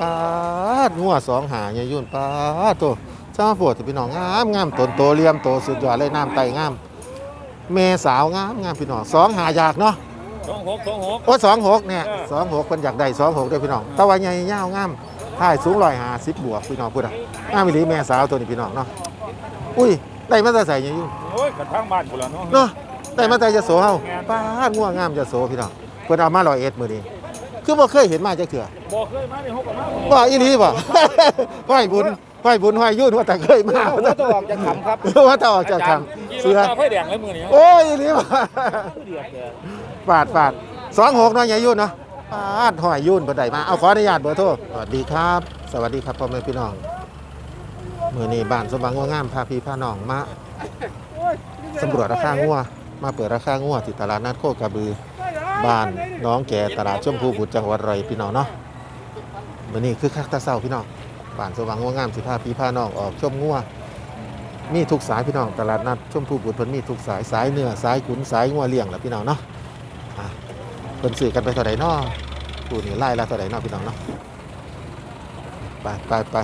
ป้าดงัวสองหาเนี่ยยุ่นป้าดตัวจ้าปวดพี่น้องงามงามตนโตเลียมโตสุดยอดเลยน้ำไตงามเมสาวงามงามพี่น้องสองหาอยากเนาะสองหกสองหกโอ้สองหกเนี่ยเออสองหกคนอยากได้สองหกด้วยพี่น้องแตะวันใหญ่ยาวงามถ่ายสูงร้อยหาสิบบวกพี่น้องพูดอะงามอีหลีแม่สาวตัวนี้พี่น้องเนาะอุ้ยได้มาแต่ใส่เนี่ยยุ่นโอ้ยกระทั่งบ้านกูแล้วเนาะเนาะได้มาแต่จะโสเฮาแม่นป้าดงัวงามจะโสพี่น้องเพิ่นเอามาร้อยเอ็ดมื้อนี้ คือบ่เคยเห็นมาจักเถื่อบอกเคยมาในหกกับมาว่าอีหลีบ่ห้อยบุญห้อยบุญห้อยยุ่นว่าแต่เคยมาว่าจะออกจากขำครับว่าแต่ออกจากทางเสืเสืออไฟแดงเลยมือนี้โอ้ยอีหลีบ่เดือดเลยปาดปาดสองหกเนาะยายยุ่นเนาะปาดห้อยยุ่นบ่ได้มา เอาขออนุญาตเบอร์โทรสวัสดีครับ สวัสดีครับพ่อแม่พี่น้องมื้อนี้บ้านสมบังงัวงามพาพี่พาน้องมาสำรวจราคางัวมาเปิดราคางัวที่ตลาดนัดโคกระบือ บ้านน้องแก่ตลาดชมพูบุตรจังหวัดร้อยพี่น้องเนาะมื้อนี้คือคักตาเศร้าพี่น้องบ้านสว่างงัวงามสิพาพี่พาน้องออกชมงัวมีทุกสายพี่น้องตลาดนัดชมพูบุตรเพิ่นมีทุกสายสายเนื้อสายขุนสายงัวเลี้ยงแหละพี่น้องเนาะเพิ่นซื้อกันไปเท่าใดเนาะผู้นี่ไล่ละเท่าใดเนาะพี่น้องเนาะไปไปไป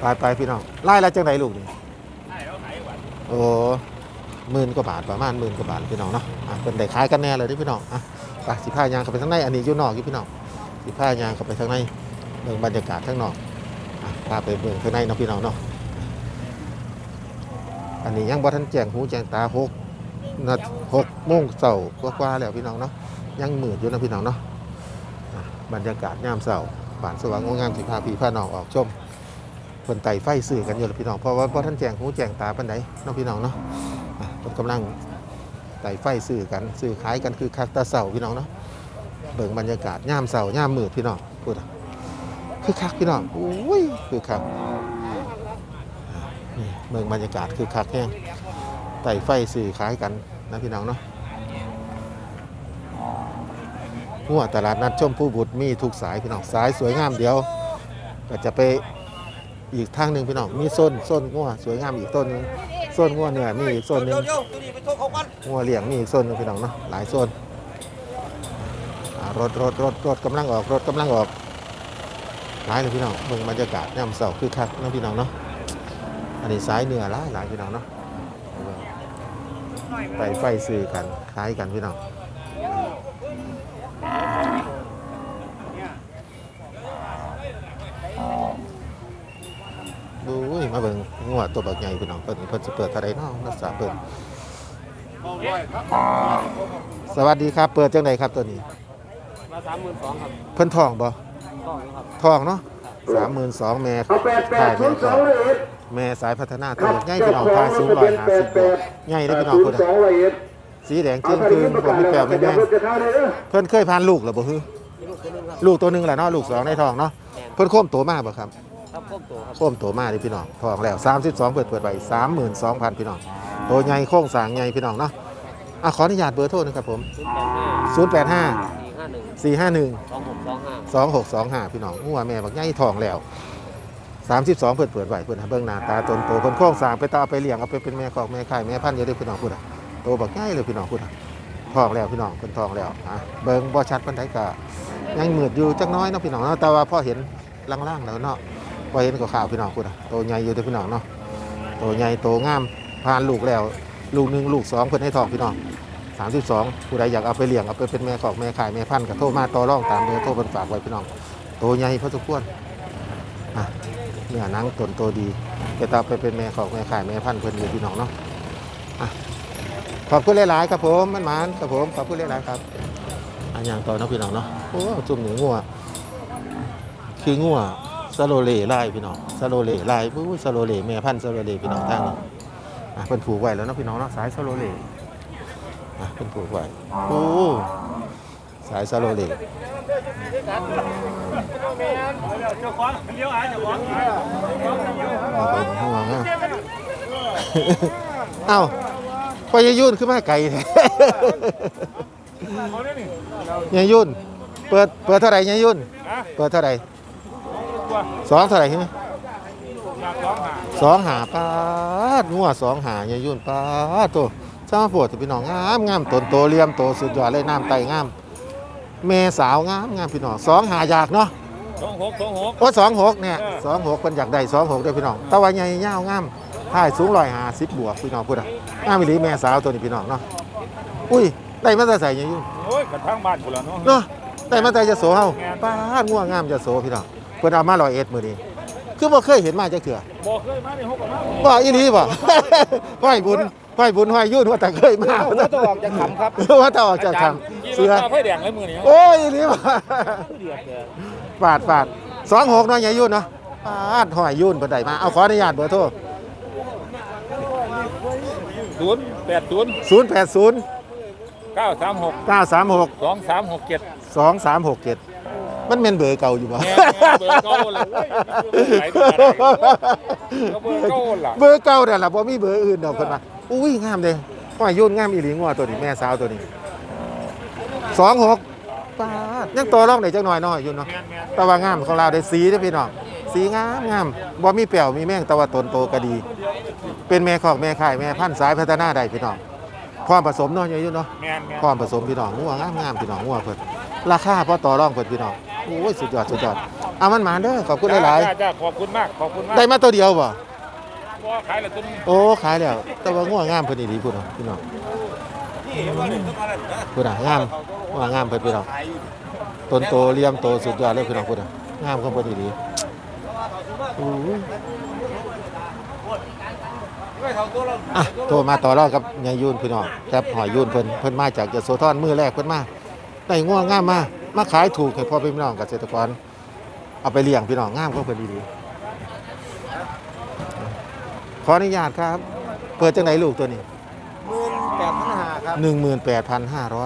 ไปไปพี่น้องไล่ละจังไดลูกนี่โอ้ หมื่นกว่าบาทประมาณหมื่นกว่าบาทพี่น้องเนาะอะเป็นได้ขายกันแน่เลยที่พี่น้องอะไปสิผ้ายางเข้าไปทางในอันนี้ยู่นอกอยู่พี่น้องสิผ้ายางเข้าไปทางในเมืองบรรยากาศข้างนอกอะพาไปเมืองข้างในเนาะพี่น้องเนาะอันนี้ยังบ่ทันแจงหูแจงตาหกนาหกโมงเสาร์กว่าๆแล้วพี่น้องเนาะยังหมืดอยู่นะพี่น้องเนาะบรรยากาศยามเสาร์บานสว่างงงามสิพาพี่พาน้องออกชมเพิ่นไต่ไฟสื่อกันอยู่แล้วพี่น้องเพราะว่าบ่ทันแจงหูแจงตาปานใดเนาะพี่น้องเนาะ อะผมกำลังไต่ไฟซื้อกันซื้อขายกันคือคักตาเสาพี่น้องเนาะเบิ่งบรรยากาศย่ามเสาย่ามมืดพี่น้องพูดคือคักพี่น้องอุ้ยคือคักอะนี่เบิ่งบรรยากาศคือคักแห้งไต่ไฟซื้อขายกันนะพี่น้องเนาะหัวตลาดนัดชมผู้บุตรมีทุกสายพี่น้องสายสวยงามเดียว ก็จะไป อีกทางหนึ่งพี่น้องมีโซนโซนงัวสวยงามอีกต้นหนึงโซนงัวเนื้อมีอีกโซนหนึงงัวเลี้ยงมีอีกโซนหนึงพี่น้องเนาะหลายโซนอ่ารถรถรถรถกำลังออกรถกำลังออกหลายเลยพี่น้องเบิ่งบรรยากาศย่ำเสาคือคักเนาะพี่น้องเนาะอันนี้สายเหนือหลายหลายพี่น้องเนาะไปไฟซื้อกันขายกันพี่น้องดูอุ้ย มาเบิ่งงัวตัวบักใหญ่พี่น้องเพิ่นเพิ่นสิเปิดเท่าใดเนาะนักศึกษาเปิดสวัสดีครับ เปิดจังไดครับตัวนี้มาสามหมื่นสองครับเพิ่นทองบ่ต้องครับทองเนาะสามหมื่นสองแม่เอาแปดแปถ่าดยศูแม่นย์สก็องเลยเอ็ดแม่สายพัฒนาตัวใหญ่พี่น้องพาสูงร้อยห้าสิบใหญ่เลยพี่น้องศูพุ่นนย์สองเลยเอ็ดสีแดงจึ้งคือผมมีแปลวมีแม่จะเท่าเลยเด้อเพิ่นเคยพานลูกหรือบ่ฮือลูกตัวหนึงแหละเนาะลูกสองในท้องเนาะเพิ่นโค้มโตมากบ่ครับ ครับพวกตัวครับ โค้มโตมากนี่พี่น้องทองแล้ว 32 เปิดเปิดไว้32,000 พี่น้องโตใหญ่โค้งสร้างใหญ่พี่น้องเนาะอะขออนุญาตเบอร์โทรนะครับผม ศูนย์แปดห้า085 สี่ห้าหนึ่ง451 สองหกสองห้า 2625 พี่น้องหัวแม่บักใหญ่ทองแล้ว 32 เปิดเปิดไว้เพิ่นให้เบิ่งหน้าตาตนโตเพิ่นโค้งสร้างไปตาเอาไปเลี้ยงเอาไปเป็นแม่คอกแม่ไข่แม่พันธุ์อยู่เด้อพี่น้องพุ่นน่ะโตบักใหญ่เลยพี่น้องพุ่นน่ะทองแล้วพี่น้องเพิ่นทองแล้วอะเบิ่งบ่ชัดปานใดก็ยังมืดอยู่จักหน้อยเนาะพี่น้องเนาะแต่ว่าพอเห็นล่างๆแล้วเนาะ พอเห็นก็ข่าวพี่น้องพุ่นน่ะโตใหญ่อยู่เด้อพี่น้องเนาะโตใหญ่โตงามผ่านลูกแล้ว ลูกหนึ่งลูกสองเพิ่นให้ทองพี่น้อง32ผู้ใดอยากเอาไปเลี้ยงเอาไปเป็นแม่คอกแม่ไข่แม่พันธุ์ก็โทรมาต่อรองตามเบอร์โทรเพิ่นฝากไว้พี่น้องโตใหญ่พอสมควรอะเนื้อหนังตนโตดีจะตาไปเป็นแม่คอกแม่ไข่แม่พันธุ์เพิ่นอยู่พี่น้องเนาะอะขอบคุณหลายๆครับผมมันหมานครับผมขอบคุณหลายๆครับอันอย่างต่อนะพี่น้องเนาะโอ้จุ่มหนูงัวคืองัว ซาโลเลไล่พี่น้องซาโลเลไล่ปุ้ยซาโลเลแม่พันธุ์ซาโลเลพี่น้องทางนี้อะเพิ่นผูกไว้แล้วเนาะพี่น้องเนาะสายซาโลเลอะเพิ่นผูกไว้โอ้สายซาโลเลเจ้าของเลี้ยวหาเจ้าของมาเบิ่งห่วงอะเอ้าพอยายยุ่นขึ้นมาไกลแท้เขาเนี่ยนี่ยายยุ่น เปิด เปิดเท่าไหร่ยายยุ่นนะเปิดเท่าไหร่ ตัวสองเท่าไหร่ใช่ไหมอยากร้องหาสองหาป้าดงัวสองหายายยุ่นป้าดตัวจ้าปวดพี่น้องงามงามตนโตเลียมโตสุดยอดเลยน้ำไตงามแม่สาวงามงามพี่น้องสองหาอยากเนาะสองหกสองหก โอ้สองหกเนี่ยเออ สองหกคนอยากได้สองหกด้วยพี่น้องแตะวันใหญ่ยาวงามถ่ายสูงร้อยหาสิบบวกพี่น้องพูดอะงามอีหลีแม่สาวตัวนี้พี่น้องเนาะอุ้ยได้มาแต่ใส่ยังอยู่โอ้ยกระทั่งบ้านกูแล้วเนาะ เนาะได้มาแต่จะโสเฮาแม่นป้าดง่วงงามจะโสพี่น้อง เพิ่นเอามาร้อยเอ็ดมื้อนี้คือบ่เคยเห็นมาจักเถื่อบอกเคยมาในหกกับมาว่าอีหลีบ่ ห้อยบุญห้อยบุญห้อยยุ่นว่าแต่เคยมาว่าต้องออกจากขำครับ ว่าแต่ออกจากคำเสือไฟแดงเลยมือนี้โอ้ยอีหลีบ่ เดือดเลยฟาดฟาดสองหกเนาะใหญ่ยุ่นเนาะฟาดห้อยยุ่นเพิ่นได้มาเอาขออนุญาตเบอร์โทรศูนย์แปดศูนย์080 เก้าสามหก936 สองสามหกเจ็ด 2367 มันแม่นเบอร์เก่าอยู่บ่แม่เบอร์เก่าเลยโอ้ยไหลตัวอะไรก็เบอร์เก่าล่ะ เบอร์เก่านั่นล่ะบ่มีเบอร์อื่นดอกเพิ่นว่าอุ้ยงามเด้ห้อยยุ่นงามอีหลีงัวตัวนี้แม่สาวตัวนี้26ปาดยังต่อรองได้จักหน่อยน้อยอยู่เนาะแม่นแม่นแต่ว่างามของเราได้สีเด้อพี่น้องสีงามงามบ่มีแป้วมีแม่งแต่ว่าตนโตก็ดี เป็นแม่คอกแม่ข่ายแม่พันธุ์สายพัฒนาได้พี่น้องพร้อมผสมเนาะอยู่เนาะแม่นแม่นพร้อมผสมพี่น้องงัวงามงามพี่น้องงัวเพิ่น ราคาพอต่อรองเพิ่นพี่น้องโอ้ยสุดยอดสุดยอดเอามันมาเด้อขอบคุณหลายจ้จ้ขอบคุณมาก ขอบคุณๆมากได้มาตัวเดียวบ่บ่ขายละตัวนี้โอ้ขายแล้วแต่ว่างัวงามเพิ่นดีๆพุ่นเนาะพี่น้องพุ่นน่ะงามงัวงามเพิ่นพี่น้องต้นโตเหลี่ยมโตสุดยอดเลยพี่น้องพุ่นน่ะงามของเพิ่นดีๆโอ้ยอะโทรมาต่อรองกับยายยุ่นพี่น้องครับหอยยุ่นเพิ่นเพิ่นมาจากยโสธรมือแรกเพิ่นมา ได้ง่วงงามมามาขายถูกให้พ่อพี่น้องเกษตรกร เอาไปเลี้ยงพี่น้องงามก็เพิ่นดีๆขออนุญาตครับ เปิดจังไหนลูกตัวนี้แปดพันห้าครับ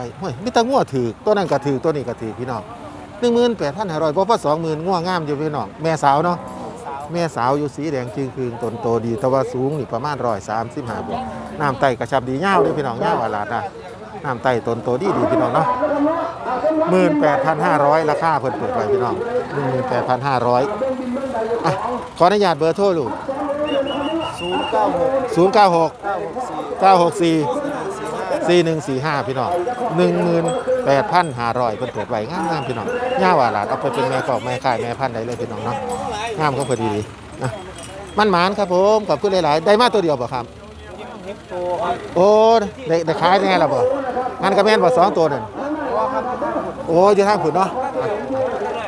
18,500เฮ้ยมีแต่งัวถือตัวนั้นก็ถือตัวนี้ก็ถือพี่น้อง18,500บ่พอ20,000งัวงามอยู่พี่น้องแม่สาวเนาะแม่สาวอยู่สีแดงจึงคืนตนโตดีแต่ว่าสูงนี่ประมาณร้อยสามสิบห้าบวกน้ำไตกระชับดีเง่าวเลยพี่น้องเง่าวอาลาดนะ น้ำไตตนโตดีดีพี่น้องเนาะหมื่นแปดพันห้าร้อยราคาเพิ่นเปิดไว้พี่น้องหนึ่งหมื่นแปดพันห้าร้อยอะขออนุญาตเบอร์โทรลูกศูนย์เก้าหกศูนย์เก้าหกเก้าหกสี่เก้าหกสี่สี่หนึ่งสี่ห้าพี่น้องหนึ่งหมื่นแปดพันห้าร้อยเพิ่นเปิดไว้งามงามๆพี่น้องเง่าวอาลาดเอาไปเป็นแม่กอกแม่ข่ายแม่พันธุ์ได้เลยพี่น้องเนาะงามก็พอดีดีอะมันหมานครับผมขอบคุณหลาย ๆ ได้มาตัวเดียวบ่ครับ เฮปโตครับโอ้ได้ได้ขายแน่แล้วบ่งั้นก็แม่นบ่สองตัวนั่นโอ้อยู่ทางผุนเนาะอะ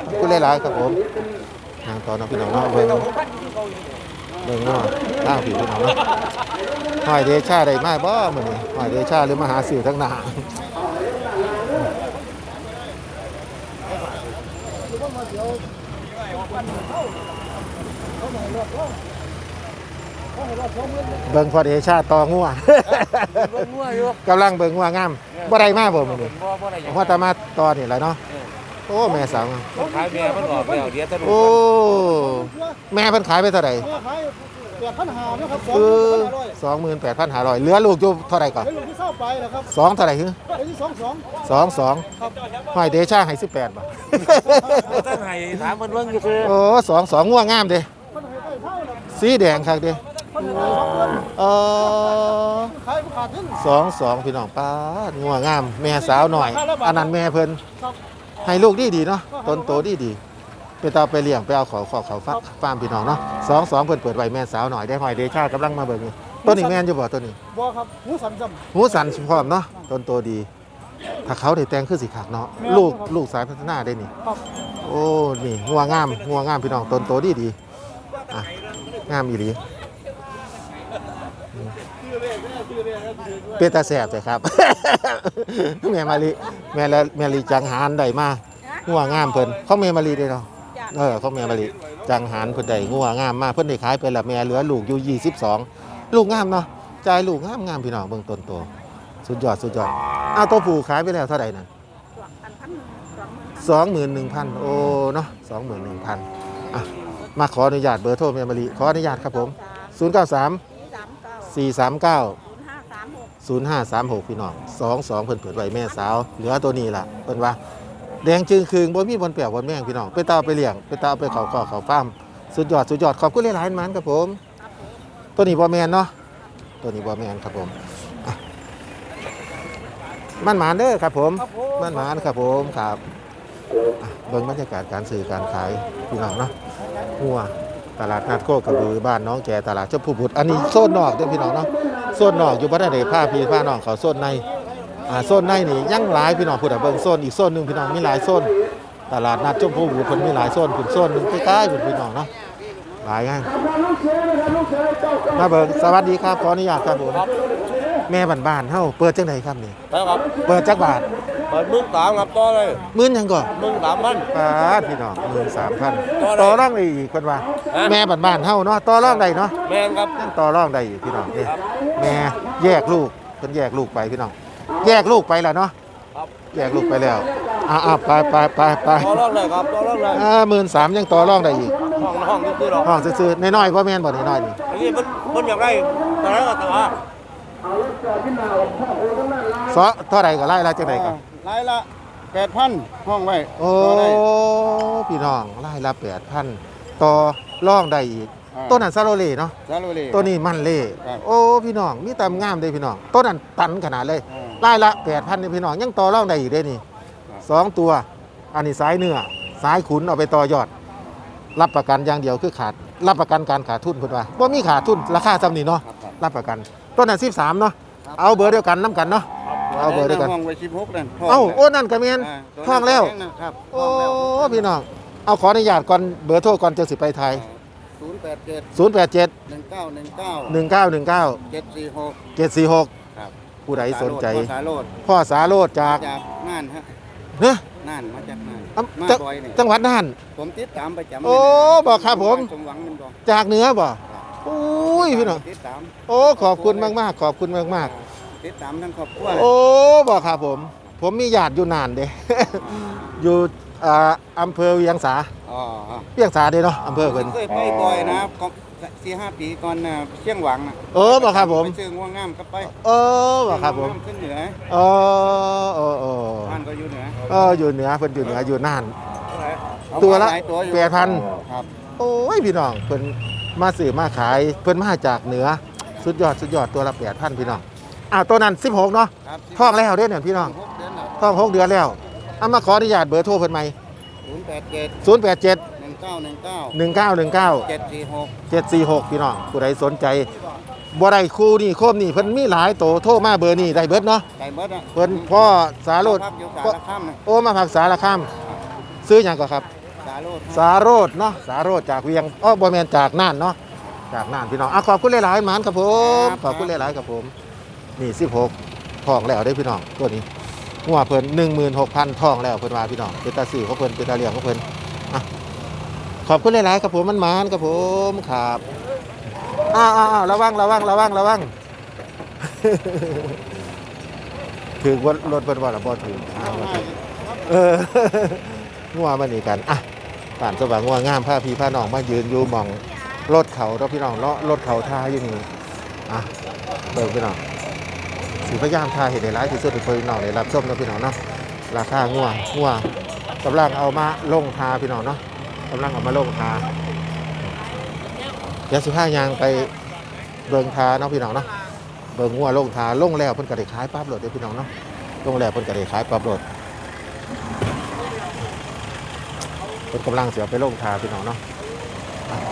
ขอบคุณหลายๆครับผมทางต่อเนาะพี่น้องเนาะเบิ่งเบิ่งเนาะทางผีพี่น้องเนาะหอยเดชาได้มาบ่มื้อนี้หอยเดชาหรือมหาสื่อทั้งหน้าเบิ่งพอเดชาต่องัวเบิ่งงัวอยู่กำลังเบิ่งว่างามบ่ได้มาบ่มื้อนี้บ่บ่ได้หยังว่าแตามาตอนนี่แหละเนาะโอ้แม่สาวงามขายแม่มันออกแล้วเดี๋ยวจะดูโอ้แม่เพิ่นขายไปเท่าไหร่แปดพันหานะครับเออ28,500เหลือลูกอยู่เท่าไหร่ก่อนเป็นลูกที่เศร้าไปนะครับสองเท่าไหร่ฮึเป็นที่สองสองสองสองครับห้อยเดชาให้18บาทท่านให้ถามมันเบิ่งอยู่คือโอ้สองสองง่วงงามเด้มันให้ได้เท่านะสีแดงคักเด้มันให้ได้สองเดือน เออขายขาดทุนสองสองพี่น้องป้าดง่วงงาม แม่สาวหน่อย อันนั้นแม่เพิ่นครับให้ลูกดีดีๆเนาะต้นโตดีดีๆไปตาไปเลี้ยงไปเอาขอขอเขาฟักฟาร์มพี่น้องเนาะสองสองเพิ่นเปิดไว้แม่สาวหน่อยได้หอยเดชากำลังมาเบิ่งอยู่ต้นนี้แม่นอยู่บ่ต้นนี้บัวครับหูสันจหูสันสุพร้อมเนาะต้นโตดี ถ้าเขาได้แต่งคือสิคักเนาะลูกลูกสายพัฒนาได้นี่ำครับโอ้นี่งัวงามงัวงามพี่น้องต้นโตดีดีอะงามอีหลี เป็นตาแสบเลยครับ แม่มาลีแม่ละแม่ลีจังหารได้มางัวงามเพิ่นเขาแม่มาลีได้เนาะเออเขาแม่มาลีจังหารเพิ่นได้งัวงามมากเพิ่นได้ขายไปและแม่เหลือลูกอยู่ 22 ลูกงามเนาะจ่ายลูกงามงามพี่น้องเบิ่งต้นโตสุดยอดสุดยอดเอาตัวผู้ขายไปแล้วเท่าไหร่นั่นสองหมื่นหนึ่งพันโอ้เนาะสองหมื่นหนึ่งพันอะมาขออนุญาตเบอร์โทรแม่มาลีขออนุญาตครับผมศูนย์เก้าสามสี่สามเก้า ศูนย์ห้าสามหกพี่น้องสองสองเพิ่นเปิดไว้แม่สาว เหลือตัวนี้ล่ะเพิ่นว่าแดงจึงคืงบนมีบนแปลวบนแม่งพี่น้องไปตาไปเลี้ยงไปตาไปเขาก็เขาฟาร์มสุดยอดสุดยอดขอบคุณหลายๆมันครับผม ตัวนี้บอแมนเนาะตัวนี้บอแมนครับผมมันหมานเด้อครับผมมันหมานครับผมครับเบิ่งบรรยากาศการซื้อการขายพี่น้องเนาะหัวตลาดนัดโคกระบือบ้านน้องแกตลาดเจ้าผู้บุตรอันนี้โซนนอกเด้อพี่น้องเนาะ โซนนอกอยู่บ่ได้เลยผ้าพี่ผ้าน้องเขาโซนในอ่าโซนในนี่ยังหลายพี่น้องพูดอะเบิ่งโซนอีกโซนหนึงพี่น้องมีหลายโซนตลาดนัดเจ้าผู้บุตรเพิ่นมีหลายโซนคุณโซนหนึงใกล้ๆคุณพี่น้องเนาะหลายงานมาเบิ่งสวัสดีครับขออนุญาตครับผมแม่บ้านๆเฮาเปิดจังไดครับนี่แล้วครับเปิดจักบาท เปิดมึงสามครับต่อเลยมื้อหยังก่อนมึงสามพัน ปาดพี่น้องหมื่นสามพันต่อได้ต่อรองได้อีกคนว่า ฮะ แม่บ้านบ้านๆเฮาเนาะต่อรองได้เนาะแมนครับ ยังต่อรองได้อีกพี่น้องนี่ครับแม่แยกลูกเพิ่นแยกลูกไปพี่น้อง แยกลูกไปแล้วเนาะครับ แยกลูกไปแล้วอ่าๆไปไปไปไปต่อรองเลยครับต่อรองเลยอ่าหมื่นสามยังต่อรองได้อีกห้องห้องนี่คือหรอกห้องซื่อๆน้อยๆกว่าแม่นบ่น้อยๆนี่อันนี้มันมันอยากได้ตอนนั้นก็ต่อซอเท่าไหร่ก็ไล่ละจังไดก็ ไล่ละแปดพันห้องไว้โอ้ต่ได้พี่น้องไล่ละ8,000ต่อรองได้อีกอ่าต้นนั้นซาโลเล่เนาะซาโลเล่ตัวนี้มันเล่ครับ โอ้พี่น้องมีตามงามเลยพี่น้องต้นนั้นตันขนาดเลย อ่า ไล่ละแปดพันนี่พี่น้องยังต่อรองได้อีกเด้นี่ครับสองตัว อันนี้สายเนื้อสายขุนเอาไปต่อยอด รับประกันอย่างเดียวคือขาด รับประกันการขาดทุนคุณว่าว่ามีขาดทุนราคาจำนี่เนาะครับครับ รับประกันต้นนั้นสิบสามเนาะครับ เอาเบอร์เดียวกันน้ำกันเนาะ เอาเบอร์ด้วยกันห้องไว้สิบหกนั่นเอ้าโอ้นั่นกระเมียนาตัวท่องแล้ว ครับโอ้พี่น้องเอาขออนุญาตก่อนเบอร์โทรก่อนจะสิไปไทยศูนย์แปดเจ็ดศูนย์แปดเจ็ดหนึ่งเก้าหนึ่งเก้าหนึ่งเก้าหนึ่งเก้าเจ็ดสี่หกเจ็ดสี่หกครับผู้ใดสนใจสาโรดพ่อสาโรดจากจากน่านฮะเฮ้ยน่านมาจากน่านอะมาจะบ่อยนี่จังหวัดน่าน ผมติดตามประจำโอ้บอกครับผมสมหวังมันบอกจากเหนือบ่อุ้ยพี่น้องติดตามโอ้ขอบคุณมากๆ ขอบคุณมาก ติดตามทั้งครอบครัวๆโอ้บอกครับผม ผมมีญาติอยู่นานเด้ อยู่อ่าอำเภอเวียงสาอ๋อเวียงสาเด้เนาะอำเภอเพิ่น เคยไปบ่อยนะก็สี่ห้าปีก่อนน่ะเชียงหวังน่ะเออบอกครับผม ไปซื้อง่วงงามก็ไปเออบอกครับผมง่วงงาขึ้นเหนือเออเออเออบ้านก็อยู่เหนือเอออยู่เหนือเพิ่นอยู่เหนืออยู่น่าน เอาตัวละหายตัวอยู่แปดพัน ครับโอ้ยพี่น้องเพิ่นมาซื้อมาขายเพิ่นมาจากเหนือ สุดยอดสุดยอดตัวละ8,000พี่น้อง อ้าวตัวนั้น 16 เนาะครับท้องแล้วเด้เนี่ยพี่น้องหกเดือนน่ะท้องหกเดือนแล้วเอามาขออนุญาตเบอร์โทรเพิ่นใหม่ศูนย์แปดเจ็ด087 หนึ่งเก้าหนึ่งเก้า1919 เจ็ดสี่หก746 พี่น้องผู้ใดสนใจบ่ได้คู่นี่โคมนี่เพิ่นมีหลายโตโทรมาเบอร์นี่ได้เบิดเนาะไก่เบิดอะเพิ่นพ่อสาโรดพักอยู่สารคามนะโอ้มาผักสารคามซื้อหยังก็ครับ สาโรดสาโรดเนาะสาโรดจากเวียงอ้อบ่แม่นจากน่านเนาะจากน่านพี่น้องอะขอบคุณหลายๆหมานครับผมขอบคุณหลายๆครับผม นี่16ทองแล้วได้พี่น้องตัวนี้หัวเพิ่น16,000ทองแล้วเพิ่นว่าพี่น้องเป็นตาสื่อของเพิ่นเป็นตาเหลี้ยงของเพิ่นอขอบคุณหลายๆครับผมมันมานครับผมครับอ้าวๆๆระวังระวังระวังระวังถือว่ารถเพิ่นว่าละบ่ถืออ้าวบ่ถือเอองัวมานี่กันอะป่านสว่างงัวงามผ้าพีผ้าน้องมายืนอยู่มองรถเขาเราพี่น้องเลาะรถเขาท่าอยู่นี่อะเบิกพี่น้อง สีพยายามทาเห็นในร้ายที่สุดที่พี่น้องได้รับชมนะพี่น้องเนาะราคางัวงัวกำลังเอามาลงทาพี่น้องเนาะกำลังเอามาลงทายวสิพายางไปเบิงทาเนาะพี่น้องเนาะเบิงงัวลงทาลงแล้วเพิ่นก็ได้ขายปั๊บโหลดเด้พี่น้องเนาะลงแล้วเพิ่นก็ได้ขายปั๊บโหลดเป็นกำลังเสียไปลงทาพี่น้องเนาะ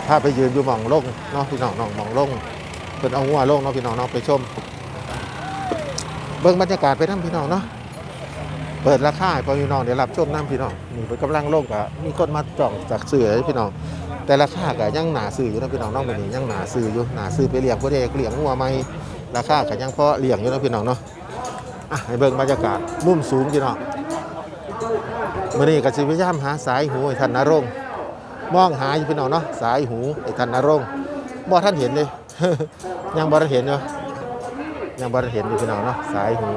ถ้าไปยืนอยู่มองลงเนาะพี่น้องน้องมองลงเป็นเอางัวลงเนาะพี่น้องเนาะไปชม เบิ่งบรรยากาศไปน้ำพี่น้องเนาะเปิดราคาให้พอพี่น้องเดี๋ยวรับชมน้ำพี่น้องนี่เป็นกำลังโลงกะมีคนมาจ่องจากเสือให้พี่น้องแต่ราคาก็ยังหนาซื้ออยู่นะพี่น้องน้องแบบนี้ยังหนาซื้ออยู่หนาซื้อไปเลี้ยงพวกเด็กเลี้ยงงัวไหมราคาก็ยังพอเลี้ยงอยู่นะพี่น้องเนาะอะให้เบิ่งบรรยากาศมุมสูงพี่น้องมื่อนี้ก็สิพยายามหาสายหูให้ท่านนรงมองหาอยู่พี่น้องเนาะสายหูให้ท่านนรงบ่ท่านเห็นเลยยังบ่ทันเห็นอยู่ ยังบ่ทันเห็นอยู่พี่น้องเนาะสายหู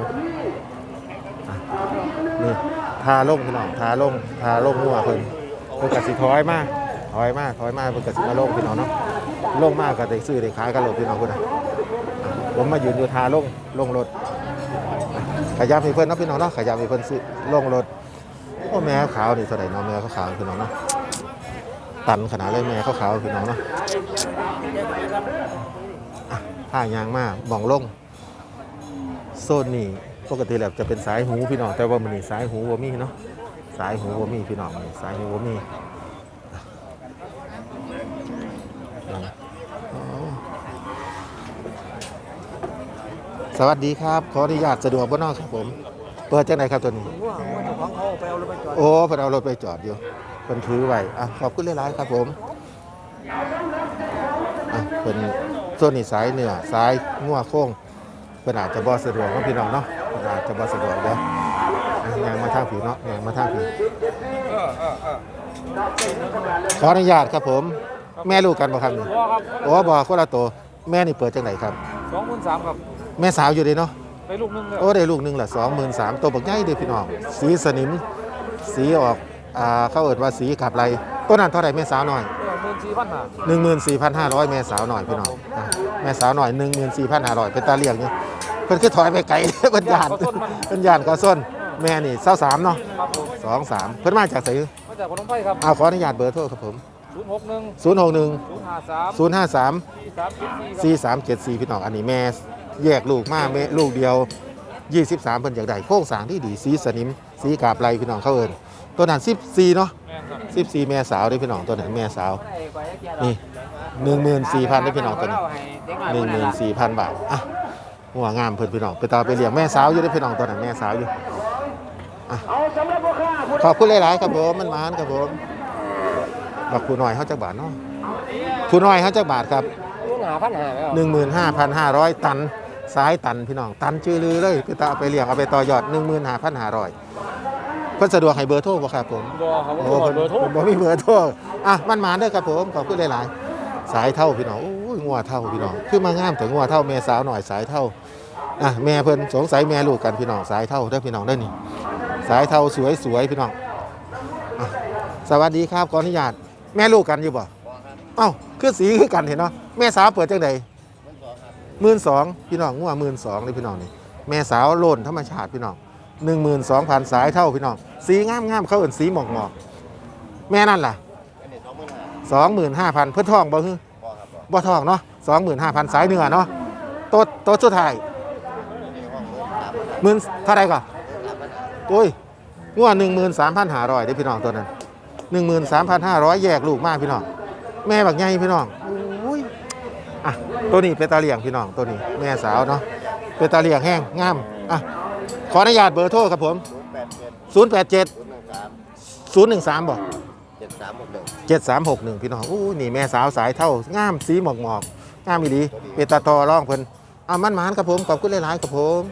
นี่ทาลงพี่น้องทาลงทาลงหัวเพิ่นเพิ่นก็สิถอยมากถอยมากถอยมากเพิ่นก็สิมาลงพี่น้องเนาะลงมาก็ได้ซื้อได้ขายกันโลดพี่น้องพุ่นนะผมมายืนอยู่ทาลงลงรถขยับให้เพิ่นเนาะพี่น้องเนาะขยับให้เพิ่นซื้อลงรถโอ้แม่ขาวนี่เท่าไหร่เนาะแม่ขาวๆคือน้องเนาะตันขนาดเลยแม่ขาวๆคือน้องเนาะผ้ายางมากมองลง โซนนี่ปกติแล้วจะเป็นสายหูพี่น้องแต่ว่ามันนี่สายหูบ่มีเนาะสายหูบ่มีพี่น้องนี่สายหูบ่มีอะอ๋อสวัสดีครับ ขออนุญาตสะดวกบ่นอกครับผม เปิดจังไหนครับตัวนี้ของเขาไปเอารถไปจอดโอ้เพิ่นเอารถไปจอดอยู่เพิ่นถือไว้อะขอบคุณหลายๆครับผมอะเพิ่นส่วนนี้สายเหนือสายงัวโค้ง เพิ่นอาจจะบ่สะดวกเนาะพี่น้องเนาะเพิ่นอาจจะบ่สะดวกเด้ออะยางมาทางผิวเนาะยางมาทางผิวขออนุญาตครับผม แม่ลูกกันบ่ครับนี่พ่อครับโอ้บ่คนละตัวแม่นี่เปิดจังไหนครับ สองคูณสามครับแม่สาวอยู่เด้เนาะ ไปลูกนึงเลยโอ้ได้ลูกหนึงละ23,000ตัวบักใหญ่เด้อพี่น้อง สีสนิม สีออกอ่าเขาเอิ้นว่าสีขับไรตัวนั้นเท่าไหร่แม่สาวน้อยหมื่นสี่พันห้า14,500แม่สาวหน่อยพี่น้องอะ แม่สาวหน่อย14,500เป็นตาเลี้ยงนี่เพิ่นคือถอยไปไกล เพิ่นย่านเพิ่นย่านก็ส้นแม่นี่23เนาะครับผม23เพิ่นมาจากไสมาจากพนมไพรครับเอาขออนุญาตเบอร์โทรครับผมศูนย์หกหนึ่ง061ศูนย์ห้าสาม053สี่สามเจ็ดสี่ครับ4374พี่น้องอันนี้แม่แยกลูกมาแม่ลูกเดียว23เพิ่นอยากได้โครงสร้างที่ดีสีสนิมสีกาบไรพี่น้องเขาเอิ้นตัวนั้น14เนาะแม่นครับ14แม่สาวเด้อพี่น้องตัวนั้นแม่สาวนี่ 14,000เด้อพี่น้องตัวนี้หนึ่งหมื่นสี่พันบาทอะหัวงามเพิ่นพี่น้องไปต่อไปเลี้ยงแม่สาวอยู่ได้อพี่น้องตอนนั้นแม่สาวอยู่อะขอบคุณหลายๆครับผมมันมานครับผมบักผู้น้อยเขาจักบาทเนาะผู้น้อยเขาจักบาทครับหาพันหาแล้วหนึ่งหมื่นห้าพันห้าร้อยตันซ้ายตันพี่น้อง ตันชื่อลือเลยไปต่อเอาไปเลี้ยงเอาไปต่อยอดหนึ่งหมื่นห้าพันห้าร้อยเพิ่นสะดวกให้เบอร์โทรบ่ครับผมบอครับโอ้ผมเพิ่นเบอร์โทรเพิ่นบ่มีเบอร์โทรอะมันมาเด้อครับผมขอบคุณหลายๆ สายเท่าพี่น้องโอ้ยงัวเท่าพี่น้องคือมางามแต่งัวเท่าแม่สาวหน่อยสายเท่าอะแม่เพิ่นสงสัยแม่ลูกกันพี่น้องสายเท่าเด้อพี่น้องเด้อนี่สายเท่าสวยสวยพี่น้องอะสวัสดีครับขออนุญาตแม่ลูกกันอยู่บ่เอ้าคือสีคือกันเห็นเนาะแม่สาวเปิดจังไดหมื่นสองพี่น้องงัวหมื่นสองเลยพี่น้องนี่แม่สาวโลนธรรมชาติพี่น้องหนึ่งหมื่นสองพันสายเท่าพี่น้องสีงามงามๆเขาเอิ้นสีหมอกหมอกๆแม่นั่นล่ะ สองหมื่นห้าพันเพื่อทองบ่ฮึบ่ทองเนาะสองหมื่นห้าพันสายเหนือเนาะโต๊ะโต๊ะสุดท้ายหมื่นเท่าไรก่อนโอ้ยงวดหนึ่งหมื่นสามพันห้าร้อยได้พี่น้องตัวนั้นหนึ่งหมื่นสามพันห้าร้อยแยกลูกมากพี่น้อง แม่บักใหญ่พี่น้องโอ้ยอะตัวนี้เป็นตาเลียงพี่น้องตัวนี้ แม่สาวเนาะเป็นตาเลียงแห้งงามอะขออนุญาตเบอร์โทรครับผมศูนย์แปดเจ็ด087ศูนย์หนึ่งสาม013บ่เจ็ดสามหกหนึ่งเจ็ดสามหกหนึ่งพี่น้องอู้นี่แม่สาวสายเท่างามสีหมอกหมอกงามอีดีเปตาตอร่องเพิ่นเอามันหมานครับผมขอบคุณหลายๆครับผม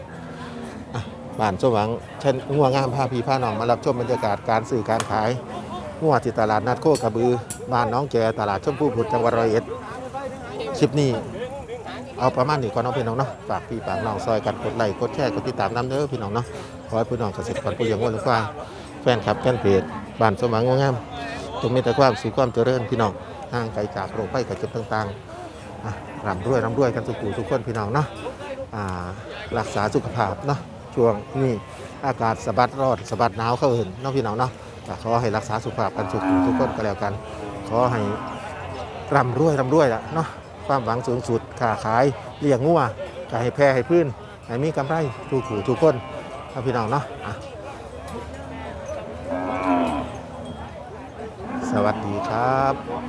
บ้านสวังเช่นงัวงามพาพีพาน้องมารับชมบรรยากาศการสื่อการขายงัวที่ตลาดนัดโคกระบือบ้านน้องแกตลาดชมพูผุดจังหวัดร้อยเอ็ดคลิปนี้เอาประมาณนี้ก่อนน้องพี่น้องเนาะฝากพี่ฝากน้องซอยกันกดไลค์กดแชร์กดติดตามน้ำเด้อพี่น้องเนาะขอให้พี่น้องเกษตรกรผู้เลี้ยงวัวหรือควายแฟนคลับแฟนเพจบ้านสมหวังงัวงาม จงมีแต่ความสุขความเจริญพี่น้องห่างไกลจากโรคภัยไข้เจ็บต่างๆร่ำรวยร่ำรวยกันทุกผู้ทุกคนพี่น้องเนาะรักษาสุขภาพเนาะช่วงนี้อากาศสะบัดร้อนสะบัดหนาวเข้าเหินเนาะพี่น้องเนาะขอให้รักษาสุขภาพกันทุกผู้ทุกคนก็แล้วกัน ขอให้ร่ำรวยร่ำรวยละเนาะความหวังสูงสุดค้าขายเลี้ยงงัวก็ให้แพร่ให้พื้นให้มีกำไรทุกผู้ทุกคนเอาพี่น้องเนาะ สวัสดีครับ